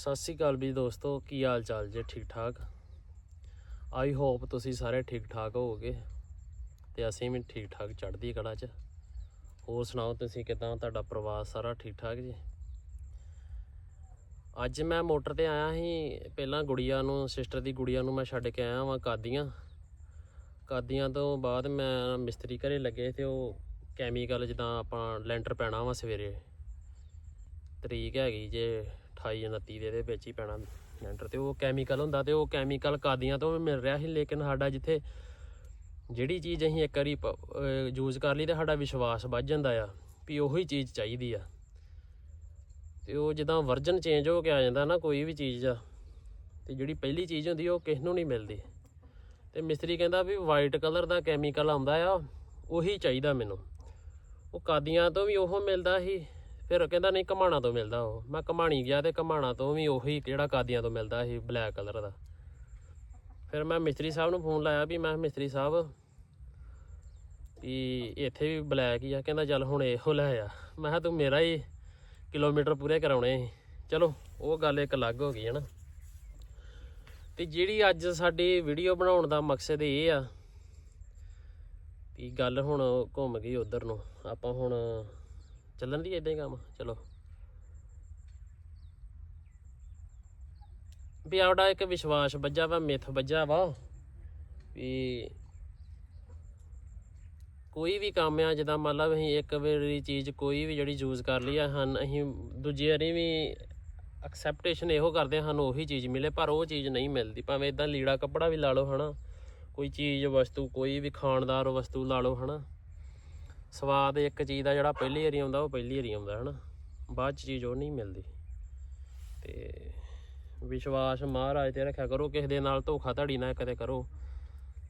ਸਤਿ ਸ਼੍ਰੀ ਅਕਾਲ ਵੀ ਦੋਸਤੋ, ਕੀ ਹਾਲ ਚਾਲ ਜੇ ਠੀਕ ਠਾਕ? ਆਈ ਹੋਪ ਤੁਸੀਂ ਸਾਰੇ ਠੀਕ ਠਾਕ ਹੋਵੋਗੇ ਤੇ ਅਸੀਂ ਵੀ ਠੀਕ ਠਾਕ ਚੜ੍ਹਦੀ ਕਲਾ 'ਚ। ਹੋਰ ਸੁਣਾਓ, ਤੁਸੀਂ ਕਿਦਾਂ? ਤੁਹਾਡਾ ਪਰਿਵਾਰ ਸਾਰਾ ਠੀਕ ਠਾਕ ਜੀ? ਅੱਜ ਮੈਂ ਮੋਟਰ ਤੇ ਆਇਆ ਸੀ, ਪਹਿਲਾਂ ਗੁੜੀਆ ਨੂੰ ਸਿਸਟਰ ਦੀ ਗੁੜੀਆ ਨੂੰ ਮੈਂ ਛੱਡ ਕੇ ਆਇਆ ਵਾਂ ਕਾਦੀਆਂ। ਕਾਦੀਆਂ ਤੋਂ ਬਾਅਦ ਮੈਂ ਮਿਸਤਰੀ ਘਰੇ ਲੱਗੇ ਤੇ ਉਹ ਕੈਮੀਕਲ ਜਿੱਦਾਂ ਆਪਾਂ ਲੈਂਟਰ ਪੈਣਾ ਵਾ ਸਵੇਰੇ। ਤਰੀਕ ਹੈਗੀ ਜੇ 28 29 ਦੇ ਦੇ ਵਿੱਚ ਹੀ ਪੈਣਾ ਲੈਂਟਰ ਤੇ ਉਹ ਕੈਮੀਕਲ ਹੁੰਦਾ ਤੇ ਉਹ ਕੈਮੀਕਲ ਕਾਦੀਆਂ ਤੋਂ ਵੀ ਮਿਲ ਰਿਹਾ ਸੀ, ਲੇਕਿਨ ਸਾਡਾ ਜਿੱਥੇ ਜਿਹੜੀ ਚੀਜ਼ ਅਸੀਂ ਇੱਕ ਵਾਰੀ ਯੂਜ਼ ਕਰ ਲਈ ਤੇ ਸਾਡਾ ਵਿਸ਼ਵਾਸ ਵੱਧ ਜਾਂਦਾ ਆ ਵੀ ਉਹੀ ਚੀਜ਼ ਚਾਹੀਦੀ ਆ। ਤੇ ਉਹ ਜਿੱਦਾਂ ਵਰਜਨ ਚੇਂਜ ਹੋ ਕੇ ਆ ਜਾਂਦਾ ਨਾ ਕੋਈ ਵੀ ਚੀਜ਼ ਆ ਤੇ ਜਿਹੜੀ ਪਹਿਲੀ ਚੀਜ਼ ਹੁੰਦੀ ਉਹ ਕਿਸ ਨੂੰ ਨਹੀਂ ਮਿਲਦੀ। ਤੇ ਮਿਸਤਰੀ ਕਹਿੰਦਾ ਵੀ ਵਾਈਟ ਕਲਰ ਦਾ ਕੈਮੀਕਲ ਆਉਂਦਾ ਆ, ਉਹੀ ਚਾਹੀਦਾ ਮੈਨੂੰ। ਉਹ ਕਾਦੀਆਂ ਤੋਂ ਵੀ ਉਹ ਮਿਲਦਾ ਸੀ ਫਿਰ ਕਹਿੰਦਾ ਨਹੀਂ ਕਮਾਣਾ ਤੋਂ ਮਿਲਦਾ ਉਹ। ਮੈਂ ਕਮਾਣੀ ਗਿਆ ਤੇ ਕਮਾਣਾ ਤੋਂ ਵੀ ਉਹੀ ਜਿਹੜਾ ਕਾਦੀਆਂ ਤੋਂ ਮਿਲਦਾ ਸੀ ਬਲੈਕ ਕਲਰ ਦਾ। ਫਿਰ ਮੈਂ ਮਿਸਤਰੀ ਸਾਹਿਬ ਨੂੰ ਫੋਨ ਲਾਇਆ ਵੀ ਮੈਂ ਕਿਹਾ, ਮਿਸਤਰੀ ਸਾਹਿਬ ਵੀ ਇੱਥੇ ਵੀ ਬਲੈਕ ਹੀ ਆ। ਕਹਿੰਦਾ ਚੱਲ ਹੁਣ ਇਹੋ ਲੈ ਆ। ਮੈਂ ਕਿਹਾ ਤੂੰ ਮੇਰਾ ਹੀ ਕਿਲੋਮੀਟਰ ਪੂਰੇ ਕਰਾਉਣੇ ਸੀ। ਚਲੋ ਉਹ ਗੱਲ ਇੱਕ ਅਲੱਗ ਹੋ ਗਈ ਹੈ ਨਾ ਤੇ ਜਿਹੜੀ ਅੱਜ ਸਾਡੀ ਵੀਡੀਓ ਬਣਾਉਣ ਦਾ ਮਕਸਦ ਇਹ ਆ ਵੀ ਗੱਲ ਹੁਣ ਘੁੰਮ ਗਈ ਉਧਰ ਨੂੰ। ਆਪਾਂ ਹੁਣ ਚੱਲਣ ਦੀ ਇਦਾਂ ਹੀ ਕੰਮ, ਚਲੋ। ਵੀ ਆਉੜਾ ਇੱਕ ਵਿਸ਼ਵਾਸ ਵੱਜਾ ਵਾ, ਮਿੱਥ ਵੱਜਾ ਵਾ, ਵੀ ਕੋਈ ਵੀ ਕੰਮ ਆ, ਜਿੱਦਾਂ ਮੰਨ ਲਾ ਅਸੀਂ ਇੱਕ ਵਾਰੀ ਚੀਜ਼ ਕੋਈ ਵੀ ਜਿਹੜੀ ਯੂਜ਼ ਕਰ ਲਈ ਆ, ਹਨ ਅਸੀਂ ਦੂਜੀ ਵਾਰੀ ਵੀ ਐਕਸੈਪਟੇਸ਼ਨ ਇਹੋ ਕਰਦੇ ਹਨ ਉਹੀ ਚੀਜ਼ ਮਿਲੇ, ਪਰ ਉਹ ਚੀਜ਼ ਨਹੀਂ ਮਿਲਦੀ। ਭਾਵੇਂ ਇਦਾਂ ਲੀੜਾ ਕੱਪੜਾ ਵੀ ਲਾ ਲਓ, ਹਨਾ। ਕੋਈ ਚੀਜ਼ ਵਸਤੂ, ਕੋਈ ਵੀ ਖਾਣਦਾਰ ਵਸਤੂ ਲਾ ਲਓ, ਹਨਾ। ਸਵਾਦ ਇੱਕ ਚੀਜ਼ ਦਾ ਜਿਹੜਾ ਪਹਿਲੀ ਵਾਰੀ ਆਉਂਦਾ, ਉਹ ਪਹਿਲੀ ਵਾਰੀ ਆਉਂਦਾ, ਹਨਾ? ਬਾਅਦ ਚ ਚੀਜ਼ ਉਹ ਨਹੀਂ ਮਿਲਦੀ। ਤੇ ਵਿਸ਼ਵਾਸ ਮਹਾਰਾਜ ਤੇ ਰੱਖਿਆ ਕਰੋ, ਕਿਸੇ ਦੇ ਨਾਲ ਧੋਖਾ ਧੜੀ ਨਾ ਕਦੇ ਕਰੋ।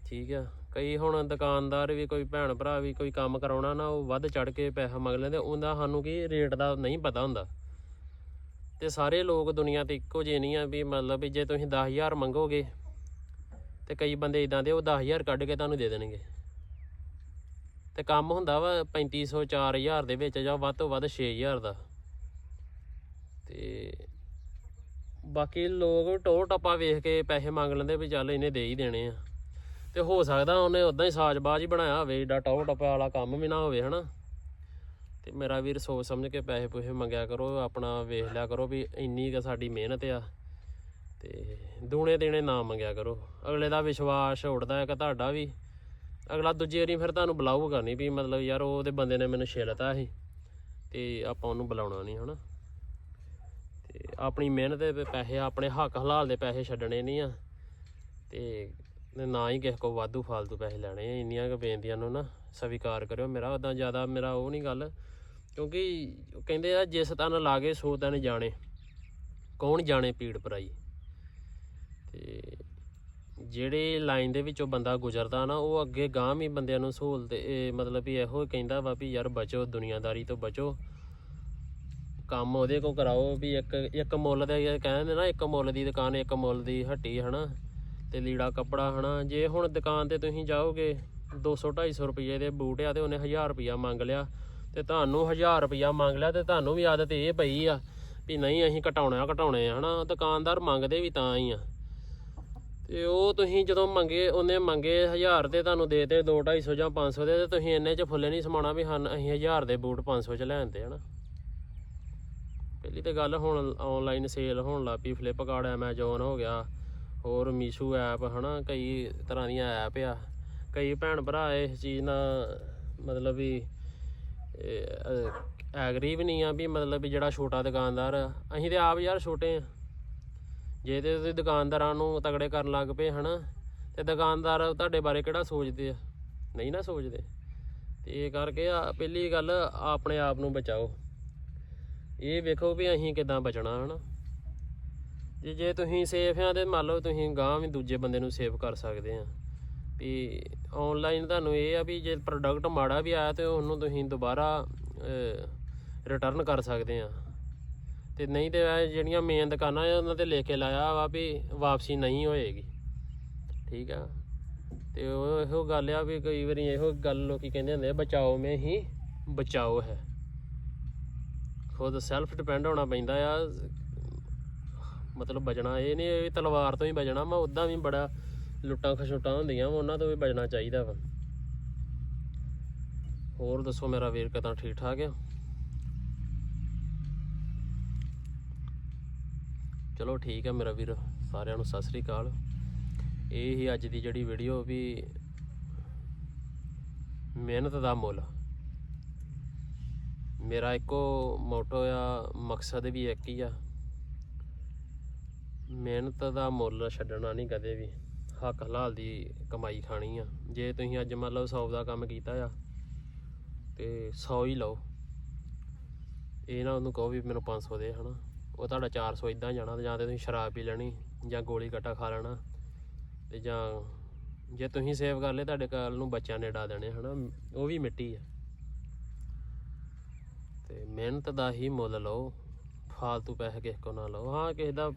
ਠੀਕ ਆ? ਕਈ ਹੁਣ ਦੁਕਾਨਦਾਰ ਵੀ, ਕੋਈ ਭੈਣ ਭਰਾ ਵੀ, ਕੋਈ ਕੰਮ ਕਰਾਉਣਾ ਨਾ, ਉਹ ਵੱਧ ਚੜ ਕੇ ਪੈਸਾ ਮੰਗ ਲੈਂਦੇ, ਉਹਦਾ ਸਾਨੂੰ ਕੀ ਰੇਟ ਦਾ ਨਹੀਂ ਪਤਾ ਹੁੰਦਾ। ਤੇ ਸਾਰੇ ਲੋਕ ਦੁਨੀਆ ਤੇ ਇੱਕੋ ਜਿਹੇ ਨਹੀਂ ਆ ਵੀ ਮਤਲਬ ਵੀ ਜੇ ਤੁਸੀਂ 10000 ਮੰਗੋਗੇ, ਤੇ ਕਈ ਬੰਦੇ ਇਦਾਂ ਦੇ, ਉਹ 10000 ਕੱਢ ਕੇ ਤੁਹਾਨੂੰ ਦੇ ਦੇਣਗੇ। ਤੇ ਕੰਮ ਹੁੰਦਾ ਵਾ 3500 4000 ਦੇ ਵਿੱਚ ਜਾਂ ਵੱਧ ਤੋਂ ਵੱਧ 6000 ਦਾ। ਤੇ ਬਾਕੀ ਲੋਕ ਟੋਹ ਟੱਪਾ ਵੇਖ ਕੇ ਪੈਸੇ ਮੰਗ ਲੈਂਦੇ ਵੀ ਚੱਲ ਇਹਨੇ ਦੇ ਹੀ ਦੇਣੇ ਆ। ਤੇ ਹੋ ਸਕਦਾ ਉਹਨੇ ਉਦਾਂ ਹੀ ਸਾਜ਼ਬਾਜ਼ ਹੀ ਬਣਾਇਆ ਹੋਵੇ, ਏਡਾ ਟੋਹ ਟੱਪਾ ਵਾਲਾ ਕੰਮ ਵੀ ਨਾ ਹੋਵੇ, ਹਨਾ। ਤੇ ਮੇਰਾ ਵੀਰ ਸੋਚ ਸਮਝ ਕੇ ਪੈਸੇ ਪੂਸੇ ਮੰਗਿਆ ਕਰੋ, ਆਪਣਾ ਵੇਖ ਲਿਆ ਕਰੋ ਵੀ ਇੰਨੀ ਕੁ ਸਾਡੀ ਮਿਹਨਤ ਆ। ਤੇ ਦੂਣੇ ਦੇਣੇ ਨਾ ਮੰਗਿਆ ਕਰੋ। ਅਗਲੇ ਦਾ ਵਿਸ਼ਵਾਸ ਉੱਡਦਾ ਹੈ ਕਿ ਤੁਹਾਡਾ ਵੀ। ਅਗਲਾ ਦੂਜੀ ਵਾਰੀ ਫਿਰ ਤੁਹਾਨੂੰ ਬੁਲਾਊਗਾ ਨਹੀਂ ਵੀ ਮਤਲਬ ਯਾਰ ਉਹਦੇ ਬੰਦੇ ਨੇ ਮੈਨੂੰ ਛੇਲਤਾ ਸੀ ਤੇ ਆਪਾਂ ਉਹਨੂੰ ਬੁਲਾਉਣਾ ਨਹੀਂ, ਹਨਾ? ਤੇ ਆਪਣੀ ਮਿਹਨਤ ਦੇ ਪੈਸੇ, ਆਪਣੇ ਹੱਕ ਹਲਾਲ ਦੇ ਪੈਸੇ ਛੱਡਣੇ ਨਹੀਂ ਆ, ਤੇ ਨਾ ਹੀ ਕਿਸੇ ਕੋ ਵਾਧੂ ਫਾਲਤੂ ਪੈਸੇ ਲੈਣੇ ਆ, ਇੰਨੀਆਂ ਕੁ ਬੇਨਤੀਆਂ ਨੂੰ ਨਾ ਸਵੀਕਾਰ ਕਰਿਓ ਮੇਰਾ ਉਦਾਂ ਜ਼ਿਆਦਾ ਮੇਰਾ ਉਹ ਨਹੀਂ ਗੱਲ, ਕਿਉਂਕਿ ਕਹਿੰਦੇ ਆ ਜਿਸ ਤਨ ਲਾਗੇ ਸੋ ਤਨ ਜਾਣੇ, ਕੌਣ ਜਾਣੇ ਪੀੜ ਪਰਾਈ? ਤੇ ਜਿਹੜੇ ਲਾਈਨ ਦੇ ਵਿੱਚੋਂ ਬੰਦਾ ਗੁਜ਼ਰਦਾ ਨਾ, ਉਹ ਅੱਗੇ ਗਾਂਹ ਵੀ ਬੰਦਿਆਂ ਨੂੰ ਸਹੂਲਤ, ਇਹ ਮਤਲਬ ਵੀ ਇਹੋ ਕਹਿੰਦਾ ਵਾ ਵੀ ਯਾਰ ਬਚੋ, ਦੁਨੀਆਦਾਰੀ ਤੋਂ ਬਚੋ। ਕੰਮ ਉਹਦੇ ਕੋ ਕਰਾਓ ਵੀ ਇੱਕ ਇੱਕ ਮੁੱਲ ਦੇ ਇਹ ਕਹਿੰਦੇ ਨਾ, ਇੱਕ ਮੁੱਲ ਦੀ ਦੁਕਾਨ, ਇੱਕ ਮੁੱਲ ਦੀ ਹੱਟੀ, ਹਨਾ? ਤੇ ਲੀੜਾ ਕੱਪੜਾ, ਹਨਾ? ਜੇ ਹੁਣ ਦੁਕਾਨ ਤੇ ਤੁਸੀਂ ਜਾਓਗੇ 200 250 ਰੁਪਏ ਦੇ ਬੂਟ ਆ ਤੇ ਉਹਨੇ 1000 ਰੁਪਿਆ ਮੰਗ ਲਿਆ। ਤੇ ਤੁਹਾਨੂੰ 1000 ਰੁਪਿਆ ਮੰਗ ਲਿਆ ਤੇ ਤੁਹਾਨੂੰ ਵੀ ਆਦਤ ਇਹ ਪਈ ਆ ਵੀ ਨਹੀਂ, ਅਸੀਂ ਘਟਾਉਣਾ, ਘਟਾਉਣੇ ਆ, ਹਨਾ? ਦੁਕਾਨਦਾਰ ਮੰਗਦੇ ਵੀ ਤਾਂ ਹੀ ਆ। ਤੇ ਉਹ ਤੁਸੀਂ ਜਦੋਂ ਮੰਗੇ, ਉਹਨੇ ਮੰਗੇ 1000 ਦੇ, ਤੁਹਾਨੂੰ ਦੇ ਤੇ 2 250 ਜਾਂ 500 ਦੇ, ਤੇ ਤੁਸੀਂ ਇੰਨੇ ਚ ਫੁੱਲੇ ਨਹੀਂ ਸਮਾਣਾ ਵੀ ਹਨ ਅਸੀਂ 1000 ਦੇ ਬੂਟ 500 ਚ ਲੈਣਦੇ ਹਨਾ? ਪਹਿਲੀ ਤੇ ਗੱਲ ਹੁਣ ਆਨਲਾਈਨ ਸੇਲ ਹੋਣ ਲੱਗ ਪਈ ਫਲਿੱਪਕਾਰਟ ਐਮਾਜ਼ੋਨ ਹੋ ਗਿਆ, ਹੋਰ ਮੀਸ਼ੂ ਐਪ ਹਨਾ? ਕਈ ਤਰ੍ਹਾਂ ਦੀਆਂ ਐਪ ਆ। ਕਈ ਭੈਣ ਭਰਾ ਇਸ ਚੀਜ਼ ਨਾਲ ਮਤਲਬ ਵੀ ਐਗਰੀ ਵੀ ਨਹੀਂ ਆ ਵੀ ਮਤਲਬ ਵੀ ਜਿਹੜਾ ਛੋਟਾ ਦੁਕਾਨਦਾਰ ਅਸੀਂ ਤੇ ਆਪ ਯਾਰ ਛੋਟੇ ਆ। ਜੇ ਤੇ ਤੁਸੀਂ ਦੁਕਾਨਦਾਰਾਂ ਨੂੰ ਤਗੜੇ ਕਰਨ ਲੱਗ ਪਏ ਹਨਾ, ਤੇ ਦੁਕਾਨਦਾਰ ਤੁਹਾਡੇ ਬਾਰੇ ਕਿਹੜਾ ਸੋਚਦੇ ਆ? ਨਹੀਂ ਨਾ ਸੋਚਦੇ। ਤੇ ਇਹ ਕਰਕੇ ਪਹਿਲੀ ਗੱਲ ਆਪਣੇ ਆਪ ਨੂੰ ਬਚਾਓ। ਇਹ ਵੇਖੋ ਵੀ ਅਸੀਂ ਕਿਦਾਂ ਬਚਣਾ ਹਨਾ। ਜੇ ਜੇ ਤੁਸੀਂ ਸੇਫ ਆ ਤੇ ਮੰਨ ਲਓ ਤੁਸੀਂ ਗਾਂ ਵੀ ਦੂਜੇ ਬੰਦੇ ਨੂੰ ਸੇਵ ਕਰ ਸਕਦੇ ਆ। ਵੀ ਆਨਲਾਈਨ ਤੁਹਾਨੂੰ ਇਹ ਆ ਵੀ ਜੇ ਪ੍ਰੋਡਕਟ ਮਾੜਾ ਵੀ ਆਇਆ ਤੇ ਉਹਨੂੰ ਤੁਸੀਂ ਦੁਬਾਰਾ ਰਿਟਰਨ ਕਰ ਸਕਦੇ ਆ। ਤੇ ਨਹੀਂ ਤੇ ਇਹ ਜਿਹੜੀਆਂ ਮੇਨ ਦੁਕਾਨਾਂ ਆ ਉਹਨਾਂ ਤੇ ਲਿਖ ਕੇ ਲਾਇਆ ਵਾ ਵੀ ਵਾਪਸੀ ਨਹੀਂ ਹੋਏਗੀ। ਠੀਕ ਆ? ਤੇ ਉਹ ਇਹੋ ਗੱਲ ਆ ਵੀ ਕਈ ਵਾਰੀ ਇਹੋ ਗੱਲ ਲੋਕੀ ਕਹਿੰਦੇ ਹੁੰਦੇ ਆ, ਬਚਾਓ ਮੇ ਹੀ ਬਚਾਓ ਹੈ। ਖੁਦ ਸੈਲਫ ਡਿਪੈਂਡ ਹੋਣਾ ਪੈਂਦਾ ਆ। ਮਤਲਬ ਬਚਣਾ ਇਹ ਨਹੀਂ ਵੀ ਤਲਵਾਰ ਤੋਂ ਹੀ ਬਜਣਾ ਮੈਂ ਉਦਾਂ ਵੀ ਬੜਾ ਲੁੱਟਾਂ ਖਸ਼ੁੱਟਾਂ ਹੁੰਦੀਆਂ ਵਾ ਉਹਨਾਂ ਤੋਂ ਵੀ ਬਚਣਾ ਚਾਹੀਦਾ ਵਾ। ਹੋਰ ਦੱਸੋ ਮੇਰਾ ਵੀਰ ਕਿਦਾਂ ਠੀਕ ਠਾਕ ਆ? ਚਲੋ ਠੀਕ ਆ ਮੇਰਾ ਵੀਰ, ਸਾਰਿਆਂ ਨੂੰ ਸਤਿ ਸ੍ਰੀ ਅਕਾਲ। ਇਹ ਹੀ ਅੱਜ ਦੀ ਜਿਹੜੀ ਵੀਡੀਓ ਵੀ ਮਿਹਨਤ ਦਾ ਮੁੱਲ। ਮੇਰਾ ਇੱਕੋ ਮੋਟੋ ਆ, ਮਕਸਦ ਵੀ ਇੱਕ ਹੀ ਆ। ਮਿਹਨਤ ਦਾ ਮੁੱਲ ਛੱਡਣਾ ਨਹੀਂ ਕਦੇ ਵੀ। ਹੱਕ ਹਲਾਲ ਦੀ ਕਮਾਈ ਖਾਣੀ ਆ। ਜੇ ਤੁਸੀਂ ਅੱਜ ਮੰਨ ਲਓ 100 ਦਾ ਕੰਮ ਕੀਤਾ ਆ, ਤੇ 100 ਹੀ ਲਓ। ਇਹ ਨਾ ਉਹਨੂੰ ਕਹੋ ਵੀ ਮੈਨੂੰ 500 ਦੇ, ਹਨਾ। ਉਹ ਤੁਹਾਡਾ 400 ਇਦਾਂ ਜਾਣਾ ਤੇ ਜਾਂ ਤੇ ਤੁਸੀਂ ਸ਼ਰਾਬ ਪੀ ਲੈਣੀ ਜਾਂ ਗੋਲੀ ਕੱਟਾ ਖਾ ਲੈਣਾ ਤੇ ਜਾਂ ਜੇ ਤੁਸੀਂ ਸੇਵ ਕਰ ਲਏ ਤੁਹਾਡੇ ਕੱਲ ਨੂੰ ਬੱਚਿਆਂ ਨੇ ਡਾ ਦੇਣੇ, ਹਨਾ? ਉਹ ਵੀ ਮਿੱਟੀ ਆ। ਤੇ ਮਿਹਨਤ ਦਾ ਹੀ ਮੁੱਲ ਲਓ, ਫਾਲਤੂ ਪੈਸੇ ਕਿਸੇ ਕੋ ਨਾ ਲਓ। ਹਾਂ, ਕਿਸੇ ਦਾ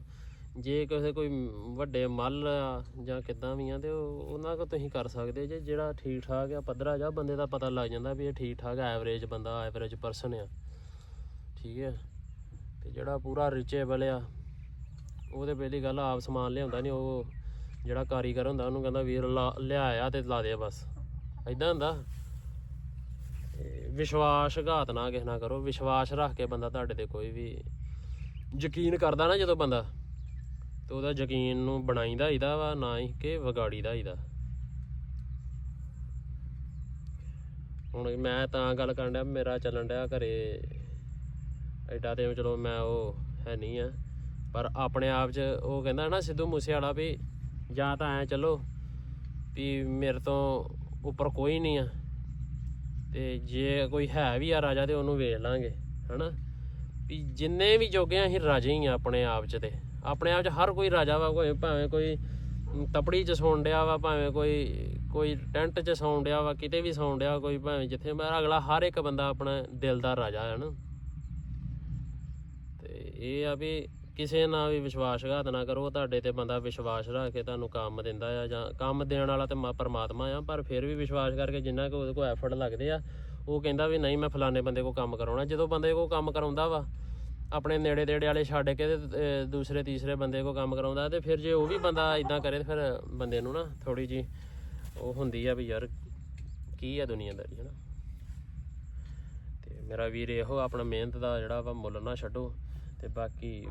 ਜੇ ਕਿਸੇ ਕੋਈ ਵੱਡੇ ਮੱਲ ਆ ਜਾਂ ਕਿੱਦਾਂ ਵੀ ਆ ਤੇ ਉਹ- ਉਹਨਾਂ ਕੋ ਤੁਸੀਂ ਕਰ ਸਕਦੇ ਜੇ ਜਿਹੜਾ ਠੀਕ ਠਾਕ ਆ, ਪੱਧਰਾ ਜਾ, ਬੰਦੇ ਦਾ ਪਤਾ ਲੱਗ ਜਾਂਦਾ ਵੀ ਇਹ ਠੀਕ ਠਾਕ ਐਵਰੇਜ ਬੰਦਾ ਐਵਰੇਜ ਪਰਸਨ ਆ। ਠੀਕ ਹੈ? ਤੇ ਜਿਹੜਾ ਪੂਰਾ ਰਿਚੇਬਲ ਆ, ਉਹ ਤੇ ਪਹਿਲੀ ਗੱਲ ਆਪ ਸਮਾਨ ਲਿਆਉਂਦਾ ਨਹੀਂ ਉਹ ਜਿਹੜਾ ਕਾਰੀਗਰ ਹੁੰਦਾ, ਉਹਨੂੰ ਕਹਿੰਦਾ ਵੀਰ ਲਾ- ਲਿਆਇਆ ਤੇ ਲਾ ਦੇ ਬਸ। ਐਦਾਂ ਹੁੰਦਾ। ਤੇ ਵਿਸ਼ਵਾਸਘਾਤ ਨਾ ਕਿਸੇ ਨਾ ਕਰੋ, ਵਿਸ਼ਵਾਸ ਰੱਖ ਕੇ ਬੰਦਾ ਤੁਹਾਡੇ ਤੇ ਕੋਈ ਵੀ ਯਕੀਨ ਕਰਦਾ ਨਾ ਜਦੋਂ ਬੰਦਾ। ਤੇ ਉਹਦਾ ਯਕੀਨ ਨੂੰ ਬਣਾਈਦਾ ਹੀਦਾ ਵਾ, ਨਾ ਹੀ ਕਿ ਵਿਗਾੜੀਦਾ ਹੀਦਾ। ਹੁਣ ਮੈਂ ਤਾਂ ਗੱਲ ਕਰਨ ਡਿਆ, ਮੇਰਾ ਚੱਲਣ ਡਿਆ ਘਰੇ ਐਡਾ ਤੇ ਚਲੋ ਮੈਂ ਉਹ ਹੈ ਨਹੀਂ ਆ। ਪਰ ਆਪਣੇ ਆਪ 'ਚ ਉਹ ਕਹਿੰਦਾ ਨਾ ਸਿੱਧੂ ਮੂਸੇ ਵਾਲਾ ਵੀ ਜਾਂ ਤਾਂ ਐ ਚਲੋ ਵੀ ਮੇਰੇ ਤੋਂ ਉੱਪਰ ਕੋਈ ਨਹੀਂ ਆ। ਤੇ ਜੇ ਕੋਈ ਹੈ ਵੀ ਆ ਰਾਜਾ ਤੇ ਉਹਨੂੰ ਵੇਚ ਲਾਂਗੇ, ਹਨਾ? ਵੀ ਜਿੰਨੇ ਵੀ ਜੋਗੇ ਆ, ਅਸੀਂ ਰਾਜੇ ਹੀ ਆ ਆਪਣੇ ਆਪ 'ਚ ਤੇ। ਆਪਣੇ ਆਪ 'ਚ ਹਰ ਕੋਈ ਰਾਜਾ ਵਾ, ਕੋਈ ਭਾਵੇਂ ਕੋਈ ਤਪੜੀ 'ਚ ਸੌਣ ਡਿਆ ਵਾ, ਭਾਵੇਂ ਕੋਈ ਕੋਈ ਟੈਂਟ 'ਚ ਸੌਣ ਡਿਆ ਵਾ, ਕਿਤੇ ਵੀ ਸੌਣ ਡਿਆ ਕੋਈ ਭਾਵੇਂ ਜਿੱਥੇ ਮੈਂ ਅਗਲਾ ਹਰ ਇੱਕ ਬੰਦਾ ਆਪਣਾ ਦਿਲ ਦਾ ਰਾਜਾ ਹੈ ਨਾ ਇਹ ਆ ਵੀ ਕਿਸੇ ਨਾਲ ਵੀ ਵਿਸ਼ਵਾਸਘਾਤ ਨਾ ਕਰੋ, ਤੁਹਾਡੇ ਤੇ ਬੰਦਾ ਵਿਸ਼ਵਾਸ ਰੱਖ ਕੇ ਤੁਹਾਨੂੰ ਕੰਮ ਦਿੰਦਾ ਆ ਜਾਂ ਕੰਮ ਦੇਣ ਵਾਲਾ ਤੇ ਮਾ- ਪਰਮਾਤਮਾ ਆ, ਪਰ ਫਿਰ ਵੀ ਵਿਸ਼ਵਾਸ ਕਰਕੇ ਜਿੰਨਾ ਕੋ ਉਹਦੇ ਕੋਲ ਐਫਰਟ ਲੱਗਦੇ ਆ, ਉਹ ਕਹਿੰਦਾ ਵੀ ਨਹੀਂ ਮੈਂ ਫਲਾਣੇ ਬੰਦੇ ਕੋ ਕੰਮ ਕਰਾਉਣਾ। ਜਦੋਂ ਬੰਦੇ ਕੋ ਕੰਮ ਕਰਾਉਂਦਾ ਵਾ, ਆਪਣੇ ਨੇੜੇ ਤੇੜੇ ਵਾਲੇ ਛੱਡ ਕੇ ਤੇ ਦੂਸਰੇ ਤੀਸਰੇ ਬੰਦੇ ਕੋ ਕੰਮ ਕਰਾਉਂਦਾ ਤੇ ਫਿਰ ਜੇ ਉਹ ਵੀ ਬੰਦਾ ਇਦਾਂ ਕਰੇ ਤੇ ਫਿਰ ਬੰਦੇ ਨੂੰ ਨਾ ਥੋੜੀ ਜੀ ਉਹ ਹੁੰਦੀ ਆ ਵੀ ਯਾਰ ਕੀ ਆ ਦੁਨੀਆਦਾਰੀ ਹੈ ਨਾ ਤੇ ਮੇਰਾ ਵੀਰ ਇਹੋ ਆਪਣਾ ਮਿਹਨਤ ਦਾ ਜਿਹੜਾ ਵਾ ਮੁੱਲ ਨਾ ਛੱਡੋ। ਤੇ ਬਾਕੀ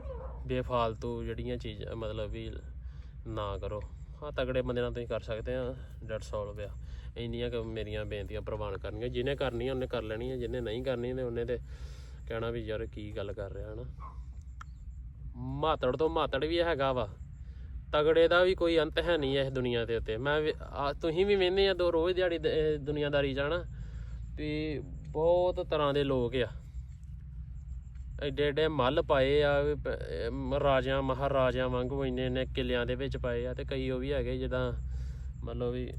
ਬੇਫਾਲਤੂ ਜਿਹੜੀਆਂ ਚੀਜ਼ਾਂ ਮਤਲਬ ਵੀ ਨਾ ਕਰੋ। ਹਾਂ ਤਗੜੇ ਬੰਦੇ ਨਾਲ ਤੁਸੀਂ ਕਰ ਸਕਦੇ ਆ ਡੈਟ ਸੋਲਵ ਆ ਇੰਨੀਆਂ ਕੁ ਮੇਰੀਆਂ ਬੇਨਤੀਆਂ ਪ੍ਰਵਾਨ ਕਰਨੀਆਂ। ਜਿਹਨੇ ਕਰਨੀ ਆ ਉਹਨੇ ਕਰ ਲੈਣੀ ਆ ਜਿਹਨੇ ਨਹੀਂ ਕਰਨੀ ਤੇ ਉਹਨੇ ਤੇ ਕਹਿਣਾ ਵੀ ਯਾਰ ਕੀ ਗੱਲ ਕਰ ਰਿਹਾ ਹਨਾ? ਮਾਤੜ ਤੋਂ ਮਾਤੜ ਵੀ ਹੈਗਾ ਵਾ। ਤਗੜੇ ਦਾ ਵੀ ਕੋਈ ਅੰਤ ਹੈ ਨਹੀਂ ਇਸ ਦੁਨੀਆ ਦੇ ਉੱਤੇ। ਮੈਂ ਵੀ- ਆ, ਤੁਸੀਂ ਵੀ ਵੇਖਦੇ ਆ ਦੋ ਰੋਜ਼ ਦਿਹਾੜੀ ਦ- ਦੁਨੀਆਦਾਰੀ ਜਾਣਾ ਵੀ ਬਹੁਤ ਤਰ੍ਹਾਂ ਦੇ ਲੋਕ ਆ। ਐਡੇ ਐਡੇ ਮੱਲ ਪਾਏ ਆ ਵੀ ਰਾਜਿਆਂ, ਮਹਾਰਾਜਿਆਂ ਵਾਂਗੂ ਇੰਨੇ ਨੇ ਕਿਲਿਆਂ ਦੇ ਵਿੱਚ ਪਾਏ ਆ ਤੇ ਕਈ ਉਹ ਵੀ ਹੈਗੇ ਜਿੱਦਾਂ ਮਤਲਬ ਵੀ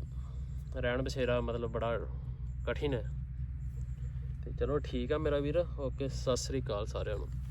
ਰਹਿਣ ਬਸੇਰਾ ਮਤਲਬ ਬੜਾ ਕਠਿਨ ਹੈ। ਤੇ ਚਲੋ ਠੀਕ ਆ ਮੇਰਾ ਵੀਰ, ਓਕੇ, ਸਤਿ ਸ੍ਰੀ ਅਕਾਲ ਸਾਰਿਆਂ ਨੂੰ।